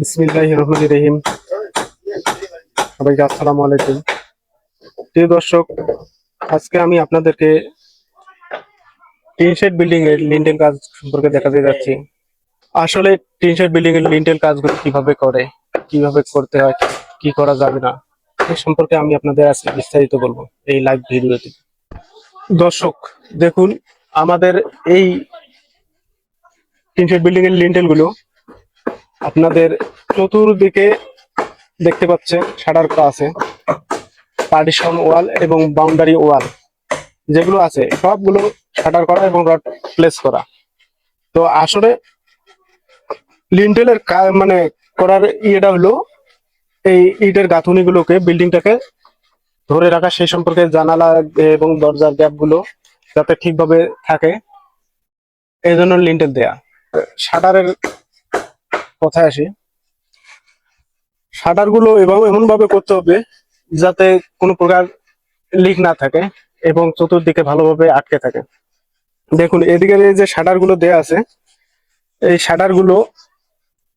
বিসমিল্লাহ রহমান রহিম সবাইকে আসসালামু আলাইকুম। প্রিয় দর্শক, আজকে আমি আপনাদেরকে টিন শেড বিল্ডিং এর লিন্টেল কাজ সম্পর্কে দেখাতে যাচ্ছি। আসলে টিন শেড বিল্ডিং এর লিন্টেল কাজগুলো কীভাবে করে, কীভাবে করতে হয়, কি করা যাবে না এই সম্পর্কে আমি আপনাদের আজকে বিস্তারিত বলব এই লাইভ ভিডিওতে। দর্শক, দেখুন, আমাদের এই টিন শেড বিল্ডিং এর লিন্টেলগুলো আপনাদের চতুর্দিকে দেখতে পাচ্ছেন শাটার করা আছে পার্টিশন ওয়াল এবং বাউন্ডারি ওয়াল যেগুলো আছে, সবগুলো শাটার করা এবং রড প্লেস করা। তো আসলে লিন্টেলের মানে করার ইয়েটা হলো, এই ইটের গাঁথুনিগুলোকে বিল্ডিংটাকে ধরে রাখা, সেই সম্পর্কে জানালা এবং দরজার গ্যাপগুলো যাতে ঠিকভাবে থাকে, এই জন্য লিন্টেল দেয়া। শাটারের কথায় আসি। শাটারগুলো এবং এমন ভাবে করতে হবে যাতে কোনো প্রকার লিক না থাকে এবং চতুর্দিকে ভালোভাবে আটকে থাকে। দেখুন, এদিকে যে শাটারগুলো দেয়া আছে, এই শাটারগুলো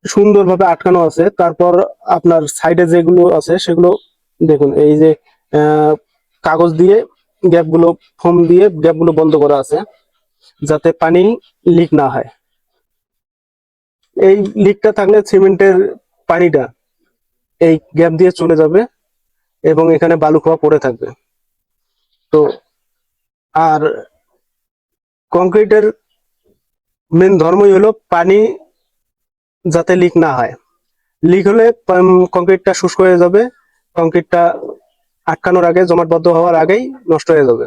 সুন্দরভাবে আটকানো আছে। তারপর আপনার সাইডে যেগুলো আছে, সেগুলো দেখুন, এই যে কাগজ দিয়ে গ্যাপগুলো ফোম দিয়ে গ্যাপগুলো বন্ধ করা আছে, যাতে পানি লিক না হয়। এই লিকটা থাকলে সিমেন্টের পানিটা এই গ্যাপ দিয়ে চলে যাবে এবং এখানে বালু খোয়া পড়ে থাকবে। তো আর কংক্রিটের মেন ধর্মই হলো পানি যাতে লিক না হয়। লিক হলে কংক্রিটটা শুষ্ক হয়ে যাবে, কংক্রিটটা আটকানোর আগে জমাটবদ্ধ হওয়ার আগেই নষ্ট হয়ে যাবে।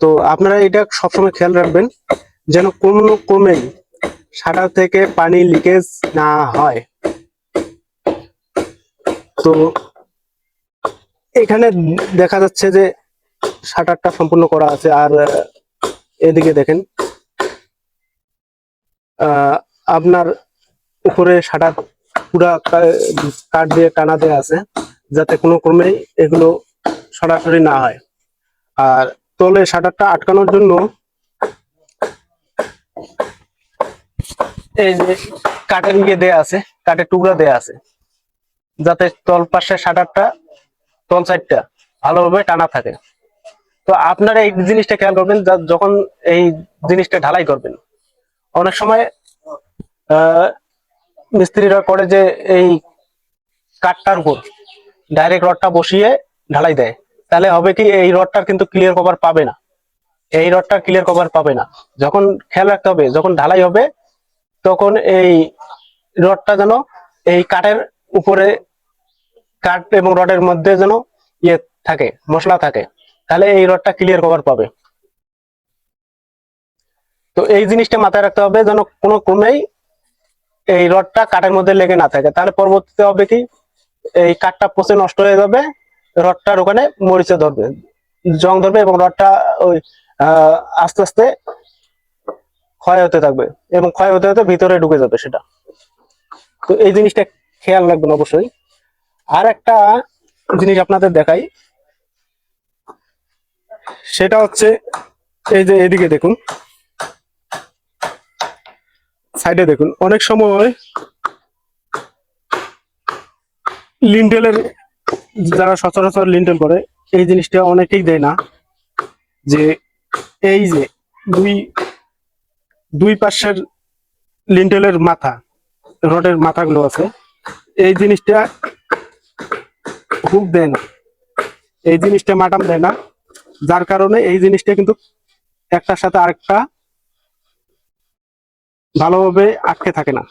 তো আপনারা এটা সবসময় খেয়াল রাখবেন, যেন কোনো ক্রমেই শাটার থেকে পানি লিকেজ না হয়। তো এখানে দেখা যাচ্ছে যে শাটারটা সম্পূর্ণ করা আছে আর এদিকে দেখেন। আপনার উপরে শাটার পুরা কাঠ দিয়ে টানা দেওয়া আছে, যাতে কোনো ক্রমেই এগুলো সরাসরি না হয়। আর তলে শাটারটা আটকানোর জন্য এই যে কাঠের ইয়ে দেয়া আছে, কাঠের টুকরা দেয়া আছে। যাতে তল পাশে শাটারটা তল সাইডটা ভালোভাবে টানা থাকে। তো আপনারা এই জিনিসটা খেয়াল করবেন যখন এই জিনিসটা ঢালাই করবেন, অনেক সময় মিস্ত্রিরা করে যে এই কাঠটার উপর ডাইরেক্ট রডটা বসিয়ে ঢালাই দেয়। তাহলে হবে কি, এই রডটার কিন্তু ক্লিয়ার কভার পাবে না। এই রডটার ক্লিয়ার কভার পাবে না। যখন খেয়াল রাখতে হবে, যখন ঢালাই হবে তখন এই রডটা যেন এই কাঠের উপরে কাঠ এবং রডের মধ্যে যেন ইয়ে থাকে, মশলা থাকে, তাহলে এই রডটা ক্লিয়ার কভার পাবে। তো এই জিনিসটা মাথায় রাখতে হবে যেন কোনো ক্রমেই এই রডটা কাঠের মধ্যে লেগে না থাকে। তাহলে পরবর্তীতে হবে কি, এই কাঠটা পচে নষ্ট হয়ে যাবে, রডটার ওখানে মরিচে ধরবে, জং ধরবে এবং রডটা ওই আস্তে আস্তে ক্ষয় হতে থাকবে এবং ক্ষয় হতে হতে ভিতরে ঢুকে যাবে সেটা। তো এই জিনিসটা খেয়াল রাখবেন অবশ্যই। আর একটা জিনিস আপনাদের দেখাই। সেটা হচ্ছে এই যে এদিকে দেখুন। সাইডে দেখুন, অনেক সময় লিন্টেলের যারা সচরাচর লিন্টেল করে, এই জিনিসটা অনেকেই দেয় না যে এই যে দুই দুই পাশের লিন্টেলের মাথা, রডের মাথাগুলো আছে। এই জিনিসটা হুক দেয় না। এই জিনিসটা মাটাম দেয় না। যার কারণে এই জিনিসটা কিন্তু একটার সাথে আরেকটা ভালোভাবে আটকে থাকে না।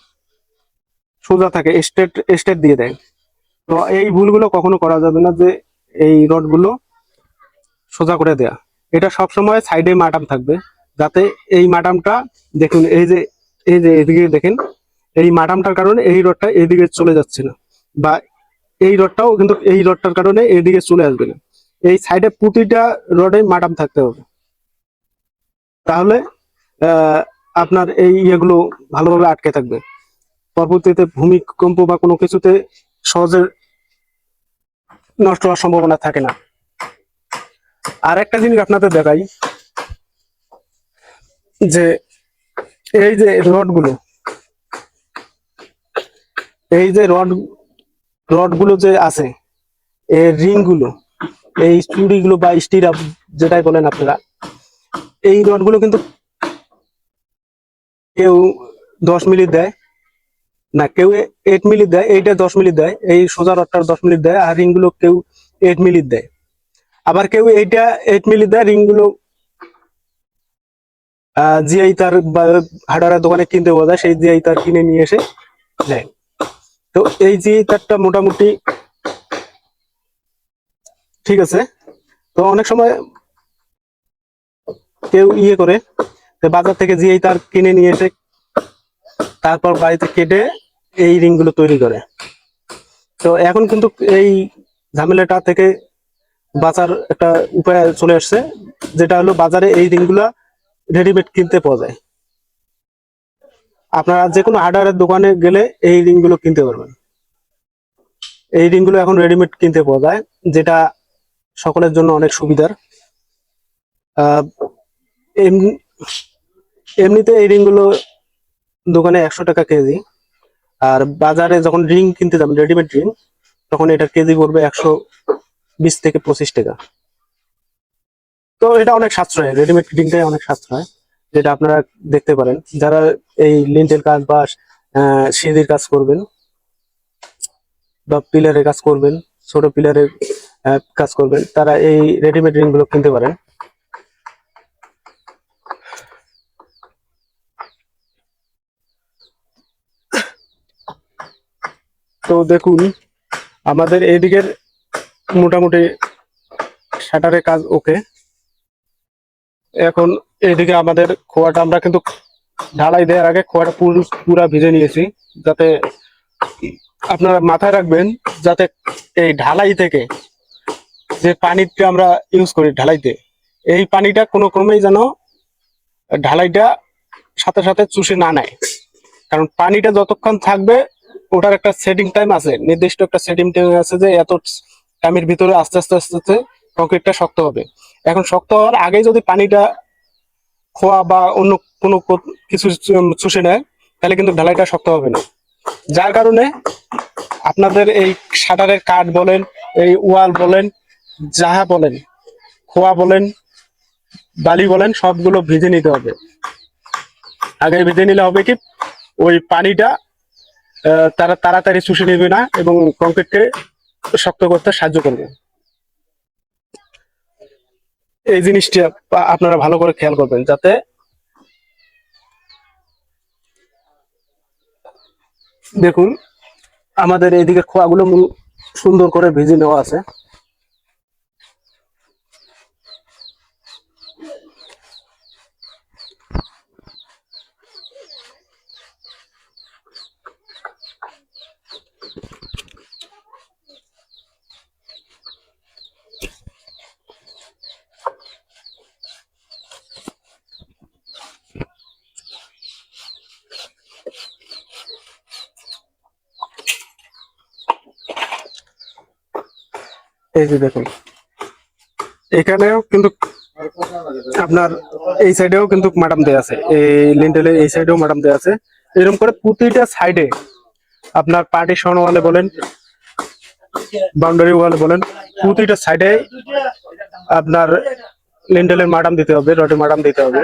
সোজা থাকে, স্টেট স্টেট দিয়ে দেয়। তো এই ভুলগুলো কখনো করা যাবে না যে এই রডগুলো সোজা করে দেয়া। এটা সব সময় সাইডে মাটাম থাকবে। যাতে এই মাটামটা দেখুন, এই যে এই যে এদিকে দেখেন, এই মাটামটার কারণে এই রডটা এদিকে চলে যাচ্ছে না বা এই রডটাও কিন্তু এই রডটার কারণে এদিকে চলে আসবে না। এই সাইডে প্রতিটা রডে মাটাম থাকতে হবে। তাহলে আপনার এই ইয়েগুলো ভালোভাবে আটকে থাকবে। পরবর্তীতে ভূমিকম্প বা কোনো কিছুতে সহজে নষ্ট হওয়ার সম্ভাবনা থাকে না। আর একটা জিনিস আপনাদের দেখাই যে, এই যে রডগুলো এই যে রড রডগুলো যে আছে, এই রিংগুলো এই চুড়ি গুলো বা স্টির যেটাই বলেন আপনারা, এই রডগুলো কিন্তু কেউ দশ মিলি দেয়, না, কেউ এইট মিলি দেয়, এইটা দশ মিলি দেয়, এই সোজা রডটার দশ মিলি দেয়, আর রিংগুলো কেউ এইট মিলি দেয়। আবার কেউ এইটা এইট মিলি দেয় রিংগুলো জিআই তার হার্ডওয়ারের দোকানে কিনতে পাওয়া যায়, সেই জিআই তার কিনে নিয়ে এসে দেয় তো এই জিআই তারটা মোটামুটি ঠিক আছে। তো অনেক সময় কেউ ইয়ে করে বাজার থেকে জিআই তার কিনে নিয়ে এসে তারপর বাড়িতে কেটে এই রিংগুলো তৈরি করে। তো এখন কিন্তু এই ঝামেলাটা থেকে বাঁচার একটা উপায় চলে আসছে, যেটা হলো বাজারে এই রিংগুলা রেডিমেড কিনতে পাওয়া যায়। আপনারা যে কোনো হার্ডওয়ারের দোকানে গেলে এই রিংগুলো কিনতে পারবেন। এই রিংগুলো এখন রেডিমেড কিনতে পাওয়া যায়, যেটা সকলের জন্য অনেক সুবিধার। এমনিতে এই রিংগুলো দোকানে একশো টাকা কেজি। আর বাজারে যখন রিং কিনতে যাবেন রেডিমেড রিং তখন এটার কেজি পড়বে একশো বিশ থেকে পঁচিশ টাকা। তো এটা অনেক সাশ্রয় রেডিমেড রিংটাই অনেক সাশ্রয়, যেটা আপনারা দেখতে পারেন। যারা এই লিন্টেল কাজ বা সিঁড়ির কাজ করবেন বা পিলারের কাজ করবেন, ছোট পিলারের কাজ করবেন, তারা এই রেডিমেড রিংগুলো কিনতে পারেন। তো দেখুন, আমাদের এইদিকের মোটামুটি শাটারের কাজ ওকে। এখন এদিকে আমাদের খোয়াটা আমরা কিন্তু ঢালাই দেওয়ার আগে খোয়াটা পুরো, পুরা ভিজে নিয়েছি, যাতে আপনারা মাথায় রাখবেন যাতে এই ঢালাই থেকে যে পানিটা আমরা ইউজ করি ঢালাইতে, এই পানিটা কোনো ক্রমেই যেন ঢালাইটা সাথে সাথে চুষে না নেয়। কারণ পানিটা যতক্ষণ থাকবে, ওটার একটা সেটিং টাইম আছে, নির্দিষ্ট একটা সেটিং টাইম আছে যে এত টাইমের ভিতরে আস্তে আস্তে আস্তে আস্তে কংক্রিটটা শক্ত হবে। এখন শক্ত হওয়ার আগে যদি পানিটা খোয়া বা অন্য কোনো কিছু চুষে নেয়, তাহলে কিন্তু ঢালাইটা শক্ত হবে না। যার কারণে আপনাদের এই শাটারের কাঠ বলেন, এই ওয়াল বলেন, যাহা বলেন, খোয়া বলেন, বালি বলেন, সবগুলো ভিজে নিতে হবে। আগে ভিজে নিলে হবে কি, ওই পানিটা তারা তাড়াতাড়ি শুষে নেবে না এবং কংক্রিটকে শক্ত করতে সাহায্য করবে। এই জিনিসটা আপনারা ভালো করে খেয়াল করবেন যাতে দেখুন, আমাদের এইদিকে খোয়াগুলো সুন্দর করে ভেজে নেওয়া আছে। এই যে দেখুন। এখানেও কিন্তু আপনার এই সাইডেও কিন্তু ম্যাডাম দেয়া আছে। এই লিন্টেলের এই সাইডেও ম্যাডাম দেয়া আছে। এরকম করে প্রতিটা সাইডে আপনার পার্টিশন ওয়ালে বলেন বাউন্ডারি ওয়ালে বলেন, প্রতিটা সাইডে আপনার লিন্টেলের ম্যাডাম দিতে হবে, রডের ম্যাডাম দিতে হবে।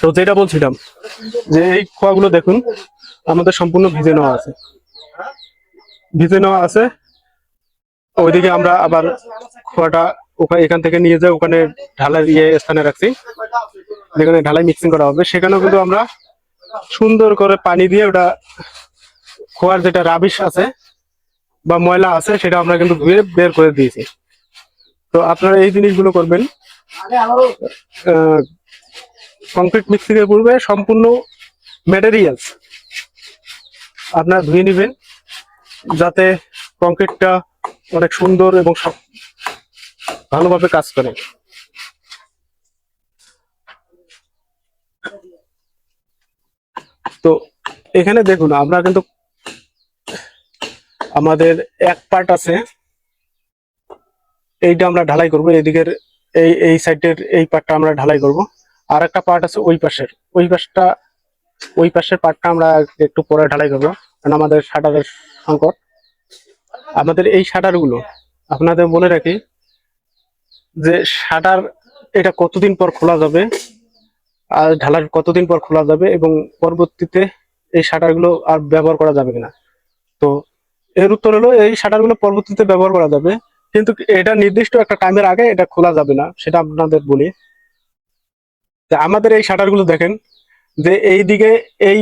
তো যেটা বলছিলাম, যে এই খোয়াগুলো দেখুন, আমাদের সম্পূর্ণ ভিজে নেওয়া আছে। ভিজে নেওয়া আছে। ওইদিকে আমরা আবার খোয়াটা ওখানে এখান থেকে নিয়ে যাই, ওখানে ঢালাই ইয়ে স্থানে রাখছি। যেখানে ঢালাই মিক্সিং করা হবে, সেখানেও কিন্তু আমরা সুন্দর করে পানি দিয়ে ওটা খোয়ার যেটা রাবিশ আছে বা ময়লা আছে, সেটা আমরা কিন্তু ধুয়ে বের করে দিয়েছি। তো আপনারা এই জিনিসগুলো করবেন। কংক্রিট মিক্সিং এর পূর্বে সম্পূর্ণ ম্যাটেরিয়ালস আপনারা ধুয়ে নেবেন, যাতে কংক্রিটটা অনেক সুন্দর এবং ভালোভাবে কাজ করে। তো এখানে দেখুন, আমরা কিন্তু আমাদের এক পার্ট আছে। এইটা আমরা ঢালাই করব, এদিকের এই এই সাইডের এই পার্টটা আমরা ঢালাই করব। আর একটা পার্ট আছে ওই পাশের। ওই পাশটা, ওই পাশের পার্টটা আমরা একটু পরে ঢালাই করব, কারণ আমাদের শাটারের সংকট। আমাদের এই শাটারগুলো আপনাদের বলে রাখি যে শাটার এটা কতদিন পর খোলা যাবে আর ঢালার কতদিন পর খোলা যাবে এবং পরবর্তীতে এই শাটারগুলো আর ব্যবহার করা যাবে কিনা? তো এর উত্তর হলো এই শাটারগুলো পরবর্তীতে ব্যবহার করা যাবে। কিন্তু এটা নির্দিষ্ট একটা টাইমের আগে এটা খোলা যাবে না, সেটা আপনাদের বলি। আমাদের এই শাটারগুলো দেখেন যে এই দিকে এই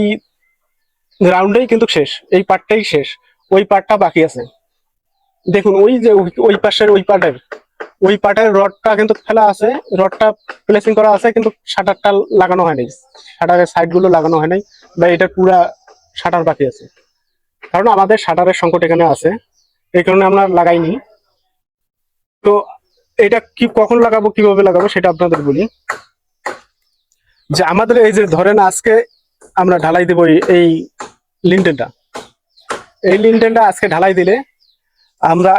রাউন্ডেই কিন্তু শেষ, এই পার্টটাই শেষ, ওই পার্টটা বাকি আছে। দেখুন, ওই যে ওই- পাশের ওই পাটের ওই পাটের রডটা কিন্তু ফেলা আছে, রডটা প্লেসিং করা আছে, কিন্তু শাটারটা লাগানো হয়নি শাটারের সাইডগুলো লাগানো হয় নাই, বা এটা পুরা শাটার বাকি আছে। কারণ আমাদের শাটারের সংকট এখানে আছে, এই কারণে আমরা লাগাইনি। তো এটা কি কখন লাগাবো, কীভাবে লাগাবো, সেটা আপনাদের বলি। যে আমাদের এই যে ধরেন আজকে আমরা ঢালাই দেবো এই লিন্টেনটা এই লিন্টেনটা আজকে ঢালাই দিলে আমরা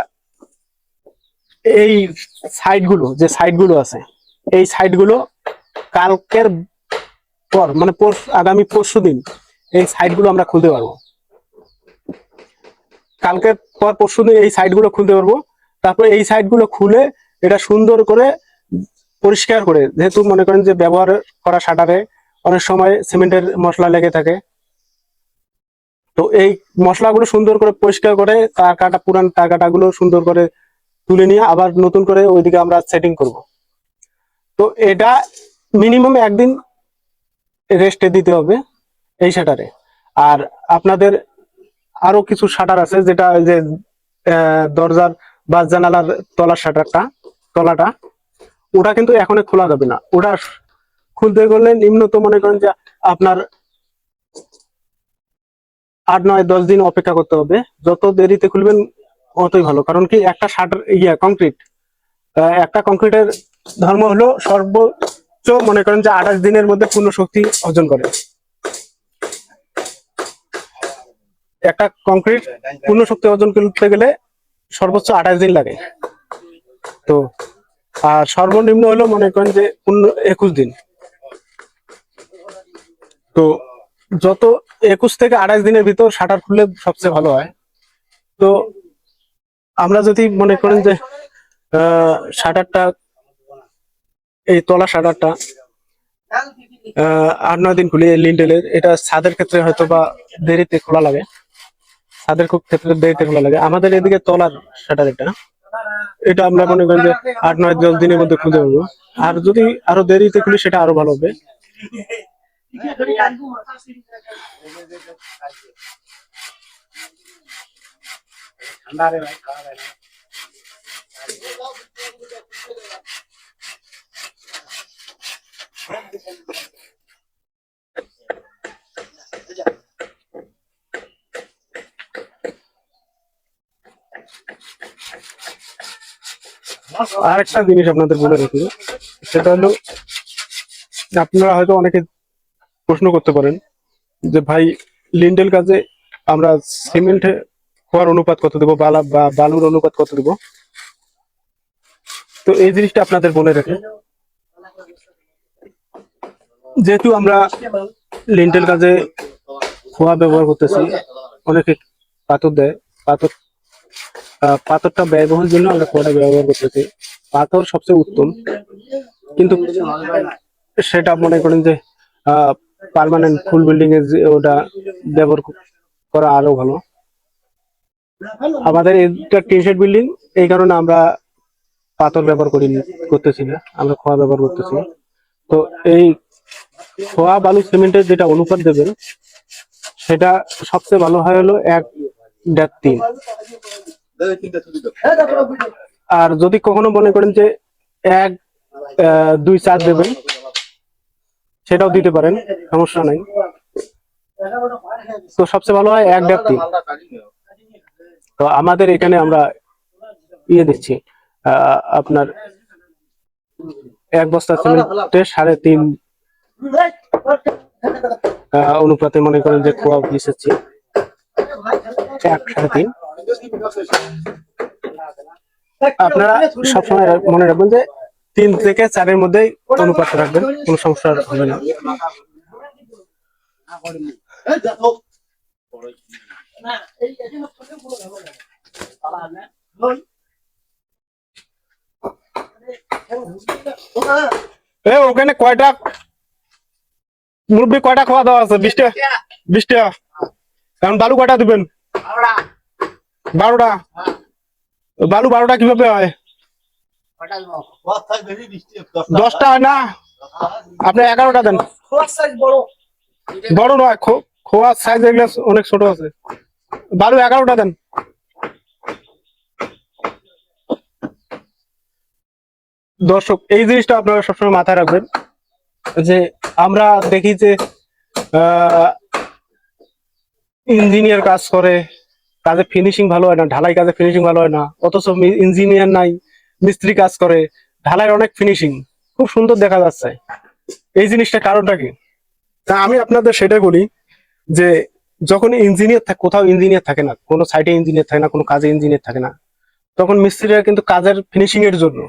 এই সাইডগুলো, যে সাইডগুলো আছে, এই সাইডগুলো কালকের পর মানে আগামী পরশু দিন, এই সাইডগুলো আমরা খুলতে পারব। কালকের পর পরশু দিন এই সাইডগুলো খুলতে পারব। তারপর এই সাইডগুলো খুলে এটা সুন্দর করে পরিষ্কার করে, যেহেতু মনে করেন যে ব্যবহার করা শাটারে অনেক সময় সিমেন্টের মশলা লেগে থাকে তো এই মশলাগুলো সুন্দর করে পরিষ্কার করে তার কাটা পুরান তার কাটাগুলো সুন্দর করে তুলে নিয়ে আবার নতুন করে ওইদিকে আমরা সেটিং করব। তো এটা মিনিমাম একদিন রেস্টে দিতে হবে এই শাটারে। আর আপনাদের আরও কিছু শাটার আছে যেটা যে দরজার বা জানালার তলার শাটারটা, তলাটা, ওটা কিন্তু এখন খোলা যাবে না। ওটা খুলতে গেলে নিম্নত মনে করেন যে আপনার আট নয় দশ দিন অপেক্ষা করতে হবে। যত দেরিতে খুলবেন অতই ভালো। কারণ কি একটা শাটার ইয়া কংক্রিট একটা কংক্রিটের ধর্ম হলো সর্বোচ্চ মনে করেন যে আঠাশ দিনের মধ্যে পূর্ণ শক্তি অর্জন করে। একটা কংক্রিট পূর্ণ শক্তি অর্জন করতে গেলে সর্বোচ্চ আঠাশ দিন লাগে। তো, আর সর্বনিম্ন হলো মনে করেন যে পূর্ণ একুশ দিন। তো, যত একুশ থেকে আঠাশ দিনের ভিতর শাটার খুললে সবচেয়ে ভালো হয়। তো আমরা যদি মনে করেন যে শাটারটা, এই তলা শাটারটা আট, নয় দিন খুলি লিন্ডেলের এটা ছাদের ক্ষেত্রে হয়তো বা দেরিতে খোলা লাগে। ছাদের খুব ক্ষেত্রে দেরিতে খোলা লাগে। আমাদের এদিকে তলার শাটার এটা। এটা আমরা মনে করি যে আট, নয়, দশ দিনের মধ্যে খুলতে পারব। আর যদি আরও দেরিতে খুলি, সেটা আরও ভালো হবে। আর একটা জিনিস আপনাদের বলে রাখি সেটা হলো আপনারা হয়তো অনেকে প্রশ্ন করতে পারেন যে ভাই লিন্ডেল কাজে আমরা সিমেন্টে খোয়ার অনুপাত কত দেবো? বালা বা বালুর অনুপাত কত দেবো? তো এই জিনিসটা আপনাদের বলে রাখি। যেহেতু আমরা লিন্টেল কাজে খোয়া ব্যবহার করতেছি অনেকে পাথর দেয়। পাথর আহ, পাথরটা ব্যয়বহুল জন্য আমরা খোয়াটা ব্যবহার করতেছি। পাথর সবচেয়ে উত্তম। কিন্তু সেটা মনে করেন যে পার্মানেন্ট ফুল বিল্ডিং এর ওটা ব্যবহার করা আরও ভালো। আমাদের এটা টিনশেড বিল্ডিং এই কারণে আমরা পাথর ব্যবহার করি, করতেছি না। আমরা খোয়া ব্যবহার করতেছি। তো এই খোয়া বালু সিমেন্টের যেটা অনুপাত দেবেন, সেটা সবচেয়ে ভালো হয় হলো এক দেড় তিন। আর যদি কখনো মনে করেন যে এক দুই চার দেবেন সেটাও দিতে পারেন, সমস্যা নাই। তো সবচেয়ে ভালো হয় এক ব্যক্তি। তো আমাদের এখানে আমরা ইয়ে দিচ্ছি আপনার এক বস্তা সিমেন্টে সাড়ে তিন অনুপাতে মনে করেন যে খোয়া মিশাচ্ছি এক, সাড়ে তিন। আপনারা সবসময় মনে রাখবেন যে তিন থেকে চারের মধ্যে অনুপাত রাখবেন কোনো সমস্যা হবে না। ওখানে কয়টা মুরব্বী কয়টা খাওয়া দাওয়া আছে? বিশটা বিশটা। কারণ বালু কয়টা দিবেন? বারোটা। বালু বারোটা কীভাবে হয়? দশটা হয় না? আপনি এগারোটা দেন। বড়। নয় খোয়ার সাইজ এগুলো অনেক ছোট আছে। বালু এগারোটা দেন। দর্শক এই জিনিসটা আপনারা সবসময় মাথায় রাখবেন যে আমরা দেখি যে ইঞ্জিনিয়ার কাজ করে কাজে ফিনিশিং ভালো হয় না ঢালাই কাজে ফিনিশিং ভালো হয় না অথচ ইঞ্জিনিয়ার নাই মিস্ত্রি কাজ করে ঢালাই অনেক ফিনিশিং খুব সুন্দর দেখা যাচ্ছে। এই জিনিসটার কারণটা কি? আমি আপনাদের সেটা বলি যে, যখন ইঞ্জিনিয়ার থাকে কোথাও ইঞ্জিনিয়ার থাকে না, কোনো সাইটে ইঞ্জিনিয়ার থাকে না, কোনো কাজে ইঞ্জিনিয়ার থাকে না, তখন মিস্ত্রিরা কিন্তু কাজের ফিনিশিং এর জন্য,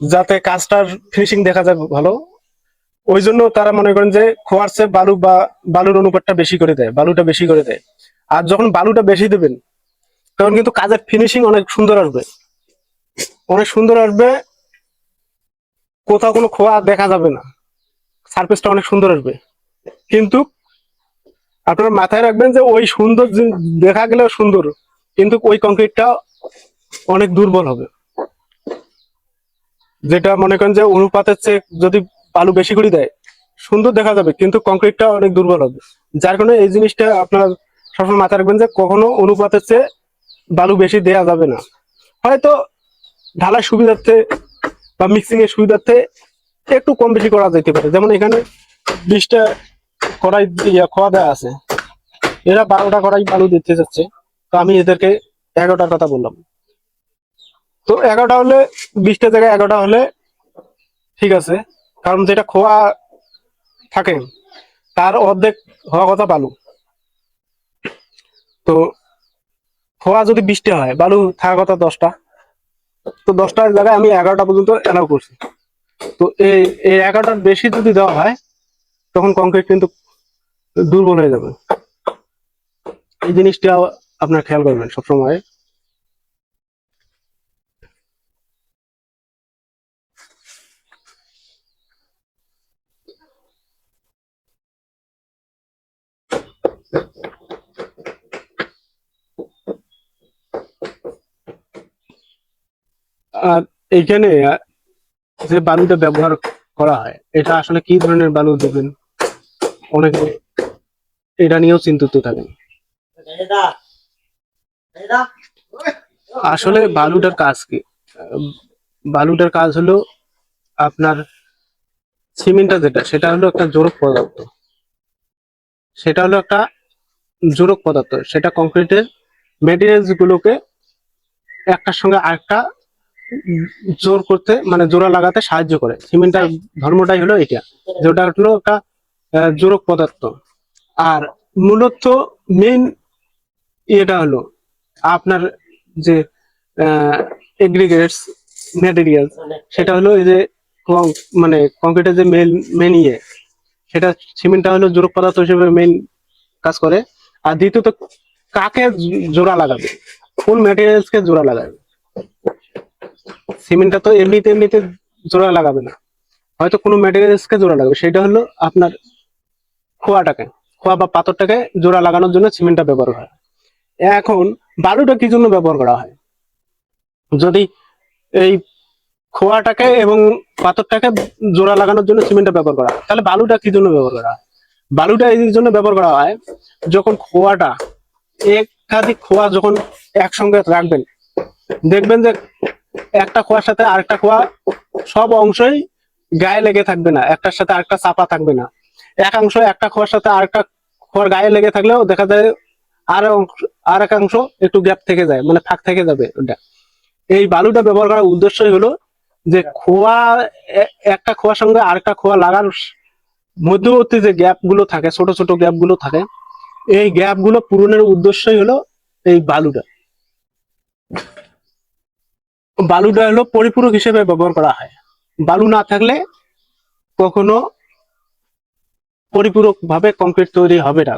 যাতে কাজটার ফিনিশিং দেখা যায় ভালো, ওই জন্য তারা মনে করেন যে খোয়ার চেয়ে বালু বা বালুর অনুপাতটা বেশি করে দেয়, বালুটা বেশি করে দেয়। আর যখন বালুটা বেশি দেবেন, তখন কিন্তু কাজের ফিনিশিং অনেক সুন্দর আসবে। অনেক সুন্দর আসবে। কোথাও কোনো খোয়া দেখা যাবে না। সারফেসটা অনেক সুন্দর আসবে। কিন্তু আপনারা মাথায় রাখবেন যে ওই সুন্দর দেখা গেলেও সুন্দর। কিন্তু ওই কংক্রিটটা অনেক দুর্বল হবে। যেটা মনে করেন যে অনুপাতের চেয়ে যদি বালু বেশি করে দেয়, সুন্দর দেখা যাবে। কিন্তু কংক্রিটটা অনেক দুর্বল হবে। যার কারণে এই জিনিসটা আপনার সবসময় মাথায় রাখবেন যে কখনো অনুপাতের চেয়ে বালু বেশি দেয়া যাবে না। হয়তো ঢালাই সুবিধার্থে বা মিক্সিং এর সুবিধার্থে একটু কম বেশি করা যেতে পারে। যেমন এখানে বিশটা কড়াই খোয়া দেওয়া আছে। এরা বারোটা কড়াই বালু দিতে যাচ্ছে। তো আমি এদেরকে এগারোটার কথা বললাম। তো এগারোটা হলে, বিশটা জায়গায় এগারোটা হলে ঠিক আছে। কারণ যেটা খোয়া থাকে, তার অর্ধেক হওয়া কথা বালু। তো খোয়া যদি বিশটা হয়, বালু থাকা কথা দশটা। তো দশটার জায়গায় আমি এগারোটা পর্যন্ত অ্যালাউ করছি। তো এই এই এগারোটার বেশি যদি দেওয়া হয়, তখন কংক্রিট কিন্তু দুর্বল হয়ে যাবে। এই জিনিসটা আপনার খেয়াল করবেন সবসময়। আর এইখানে যে বালুটা ব্যবহার করা হয়, এটা আসলে কি ধরনের বালু দেবেন? অনেকে এটা নিয়েও চিন্তিত থাকেন। আসলে বালুটার কাজ কি? বালুটার কাজ হলো আপনার সিমেন্টটা যেটা, সেটা হলো একটা জোরক পদার্থ। সেটা হলো একটা জোরক পদার্থ। সেটা কংক্রিটের মেটেরিয়ালস গুলোকে একটার সঙ্গে আরেকটা জোর করতে মানে জোড়া লাগাতে সাহায্য করে। সিমেন্টের ধর্মটাই হলো এটা। যেটা হলো একটা জোরক পদার্থ। আর মূলত মেইন এটা হলো আপনার যে এগ্রিগেটস ম্যাটেরিয়াল সেটা হলো এই যে মানে কংক্রিটের যে মেন মেন ইয়ে সেটা সিমেন্টটা হলো জোরক পদার্থ হিসেবে মেইন কাজ করে। আর দ্বিতীয়ত, কাকে জোড়া লাগাবে? কোন ম্যাটেরিয়ালস কে জোড়া লাগাবে? সিমেন্টটা তো এমনিতে এমনিতে জোড়া লাগাবে না। হয়তো কোনো ম্যাটেরিয়ালস কে জোড়া লাগাবে। সেটা হলো আপনার খোয়াটাকে, খোয়া বা পাথরটাকে জোড়া লাগানোর জন্য সিমেন্টটা ব্যবহার হয়। এখন বালুটা কি জন্য ব্যবহার করা হয়? যদি এই খোয়াটাকে এবং পাথরটাকে জোড়া লাগানোর জন্য সিমেন্টটা ব্যবহার করা হয়, তাহলে বালুটা কি জন্য ব্যবহার করা হয়? বালুটা এই জন্য ব্যবহার করা হয় যখন খোয়াটা একাধিক খোয়া যখন একসঙ্গে রাখবেন, দেখবেন যে একটা খোয়ার সাথে আরেকটা খোয়া সব অংশই গায়ে লেগে থাকবে না। একটার সাথে আরেকটা চাপা থাকবে না। এক অংশ একটা খোয়ার সাথে আরেকটা খোয়ার গায়ে লেগে থাকলেও দেখা যায় আর আর অংশ একটু গ্যাপ থেকে যায় মানে ফাঁক থেকে যাবে ওটা। এই বালুটা ব্যবহার করার উদ্দেশ্যই হলো যে খোয়া একটা খোয়ার সঙ্গে আরেকটা খোয়া লাগার মধ্যবর্তী যে গ্যাপগুলো থাকে, ছোট ছোট গ্যাপগুলো থাকে, এই গ্যাপগুলো পূরণের উদ্দেশ্যই হলো এই বালুটা। বালুটা হলো পরিপূরক হিসেবে ব্যবহার করা হয়। বালু না থাকলে কখনো পরিপূরক ভাবে কংক্রিট তৈরি হবে না।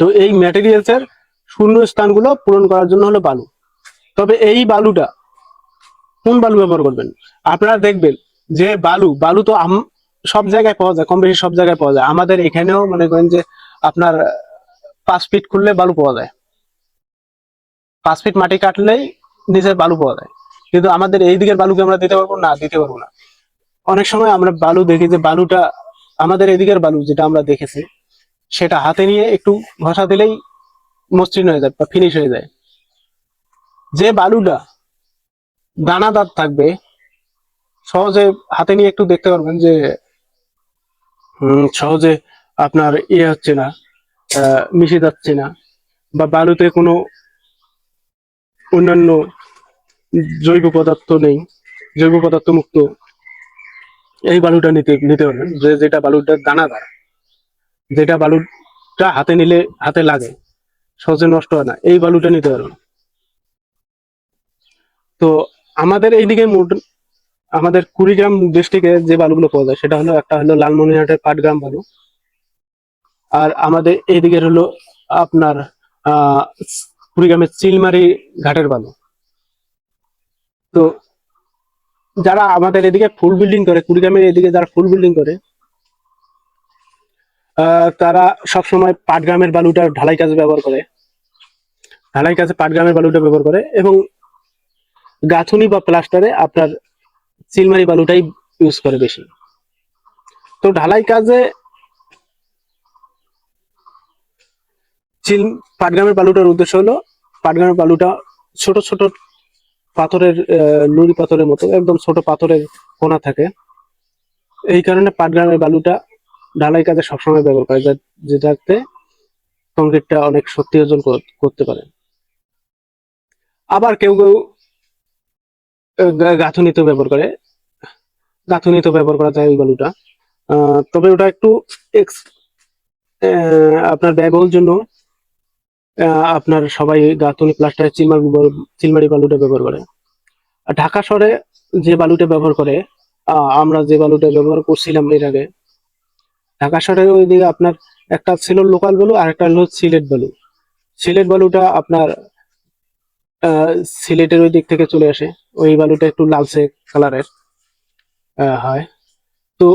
তো এই ম্যাটেরিয়ালস এর শূন্য স্থানগুলো পূরণ করার জন্য হলো বালু। তবে এই বালুটা কোন বালু ব্যবহার করবেন? আপনারা দেখবেন যে বালু বালু তো সব জায়গায় পাওয়া যায় কম বেশি সব জায়গায় পাওয়া যায়। আমাদের এখানেও মনে করেন যে আপনার পাঁচ ফিট খুললে বালু পাওয়া যায়। পাঁচ ফিট মাটি কাটলেই নিচের বালু পাওয়া যায়। কিন্তু আমাদের এই দিকের বালুকে আমরা দিতে পারব? না, দিতে পারব না। অনেক সময় আমরা বালু দেখি যে বালুটা আমাদের এদিকের বালু যেটা আমরা দেখেছি, সেটা হাতে নিয়ে একটু ঘষা দিলেই মসৃণ হয়ে যায় বা ফিনিশ হয়ে যায়। যে বালুটা দানাদার থাকবে, সহজে হাতে নিয়ে একটু দেখতে পারবেন যে সহজে আপনার ইয়ে হচ্ছে না মিশে যাচ্ছে না, বা বালুতে কোনো অন্যান্য জৈব পদার্থ নেই, জৈব পদার্থ মুক্ত। এই বালুটা নিতে নিতে হবে। যে, যেটা বালুটা দানাদার, যেটা বালুটা হাতে নিলে হাতে লাগে, সহজে নষ্ট হয় না, এই বালুটা নিতে পারবেন তো আমাদের এইদিকে আমাদের কুড়িগ্রাম ডিস্ট্রিক্টে যে বালুগুলো পাওয়া যায়, সেটা হলো, একটা হলো লালমনিরহাটের পাটগ্রাম বালু। আর আমাদের এইদিকের হলো আপনার, আহ কুড়িগ্রামের চিলমারি ঘাটের বালু। তো যারা আমাদের এদিকে ফুল বিল্ডিং করে, কুড়িগ্রামের এদিকে যারা ফুল বিল্ডিং করে তারা সবসময় পাটগ্রামের বালুটা ঢালাই কাজে ব্যবহার করে। ঢালাই কাজে পাটগ্রামের বালুটা ব্যবহার করে এবং গাঁথুনি বা প্লাস্টারে আপনার চিলমারি বালুটাই ইউজ করে বেশি। তো ঢালাই কাজে চিল পাটগ্রামের বালুটার উদ্দেশ্য হলো পাটগ্রামের বালুটা ছোট ছোট পাথরের নুড়ি পাথরের মতো একদম ছোট পাথরের কোনা থাকে। এই কারণে পাটগ্রামের বালুটা ঢালাই কাজে সবসময় ব্যবহার করে যেটাতে কংক্রিটটা অনেক শক্তি অর্জন করতে পারে। আবার কেউ কেউ আহ, গা- গাঁথুনিতেও ব্যবহার করে। গাঁথুনিতেও ব্যবহার করা যায় ওই বালুটা। তবে ওটা একটু আপনার ব্যয়বহুল জন্য আপনার সবাই গাঁথুনি প্লাস্টার চিলমারি চিলমারি বালুটা ব্যবহার করে। আর ঢাকা শহরে যে বালুটা ব্যবহার করে আমরা যে বালুটা ব্যবহার করছিলাম এর আগে, ঢাকা শহরের ওইদিকে আপনার একটা ছিল লোকাল বালু আর একটা হলো সিলেট বালু। সিলেট বালুটা আপনার সিলেটের ওই দিক থেকে চলে আসে। ওই বালুটা একটু লালচে কালারের হয়। তো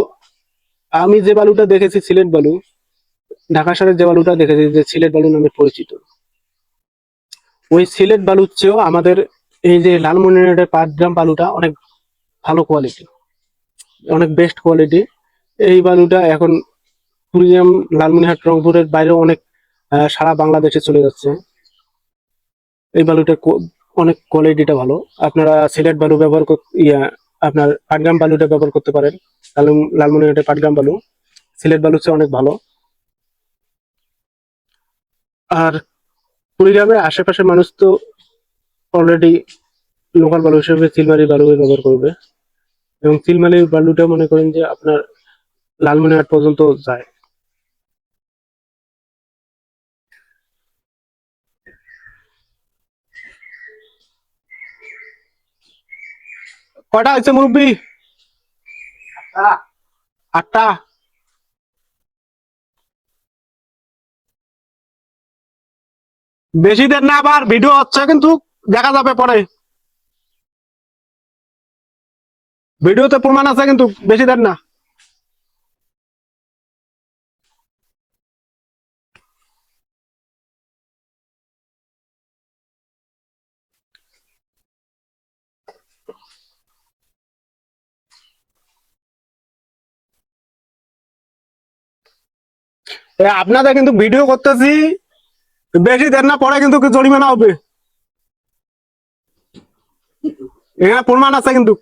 আমি যে বালুটা দেখেছি সিলেট বালু, ঢাকা শহরের যে বালুটা দেখেছি যে সিলেট বালু নামে পরিচিত। ওই সিলেট বালুর চেয়েও আমাদের এই যে লালমনিরহাটের পাটগ্রাম বালুটা অনেক ভালো কোয়ালিটি অনেক বেস্ট কোয়ালিটি এই বালুটা এখন কুড়িগ্রাম লালমনিরহাট, রংপুরের বাইরেও অনেক সারা বাংলাদেশে চলে যাচ্ছে। এই বালুটার অনেক কোয়ালিটিটা ভালো। আপনারা সিলেট বালু ব্যবহার ইয়া, আপনার পাটগ্রাম বালুটা ব্যবহার করতে পারেন। লালম- লালমনিরহাটের পাটগ্রাম বালু। সিলেট বালু চেয়ে অনেক ভালো। আর কুড়িগ্রামের আশেপাশের মানুষ তো অলরেডি লোকাল বালু হিসেবে চিলমারি বালু ব্যবহার করবে। এবং চিলমারি বালুটা মনে করেন যে আপনার লালমনিরহাট পর্যন্ত যায়। কয়টা হয়েছে মুরব্বী? আটটা? বেশি দেন না আবার, ভিডিও হচ্ছে কিন্তু দেখা যাবে পরে। ভিডিওতে প্রমাণ আছে কিন্তু বেশি দেন না। আপনাদের কিন্তু ভিডিও করতেছি। বেশি দেন না পরে কিন্তু জরিমানা হবে। এখানে প্রমাণ আছে কিন্তু।